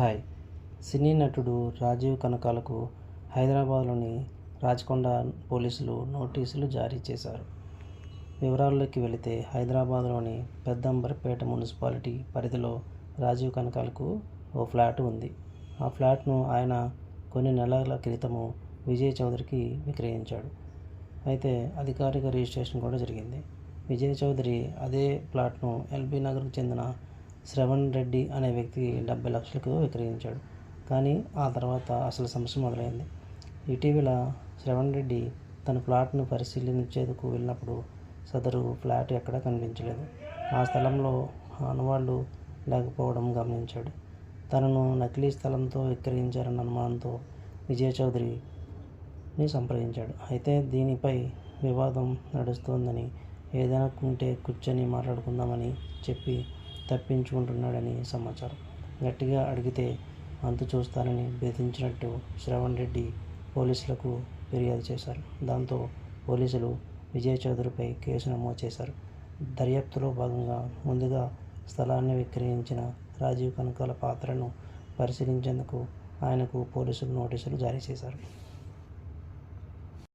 Hi. సినీ నటుడు రాజీవ్ కనకాలకు హైదరాబాద్లోని రాచకొండ పోలీసులు నోటీసులు జారీ చేశారు. వివరాల్లోకి వెళితే హైదరాబాద్లోని పెద్దంబరపేట మున్సిపాలిటీ పరిధిలో రాజీవ్ కనకాలకు ఓ ఫ్లాట్ ఉంది. ఆ ఫ్లాట్ను ఆయన కొన్ని నెలల క్రితము విజయ్ చౌదరికి విక్రయించాడు. అయితే అధికారిక రిజిస్ట్రేషన్ కూడా జరిగింది. విజయ్ చౌదరి అదే ప్లాట్ను ఎల్బీ నగర్కు చెందిన శ్రవణ్ రెడ్డి అనే వ్యక్తికి డెబ్బై లక్షలకు విక్రయించాడు. కానీ ఆ తర్వాత అసలు సమస్య మొదలైంది. ఇటీవల శ్రవణ్ రెడ్డి తన ఫ్లాట్ను పరిశీలించేందుకు వెళ్ళినప్పుడు సదరు ఫ్లాట్ ఎక్కడా కనిపించలేదు. ఆ స్థలంలో ఆనవాళ్ళు లేకపోవడం గమనించాడు. తనను నకిలీ స్థలంతో విక్రయించారన్న అనుమానంతో విజయ చౌదరిని సంప్రదించాడు. అయితే దీనిపై వివాదం నడుస్తోందని ఏదైనా ఉంటే కూర్చొని మాట్లాడుకుందామని చెప్పి తప్పించుకుంటున్నాడని సమాచారం. గట్టిగా అడిగితే అంతు చూస్తానని బెదిరించినట్టు శ్రవణ్ రెడ్డి పోలీసులకు ఫిర్యాదు చేశారు. దాంతో పోలీసులు విజయ్ చౌదరిపై కేసు నమోదు చేశారు. దర్యాప్తులో భాగంగా ముందుగా స్థలాన్ని విక్రయించిన రాజీవ్ కనకాల పాత్రను పరిశీలించేందుకు ఆయనకు పోలీసులు నోటీసులు జారీ చేశారు.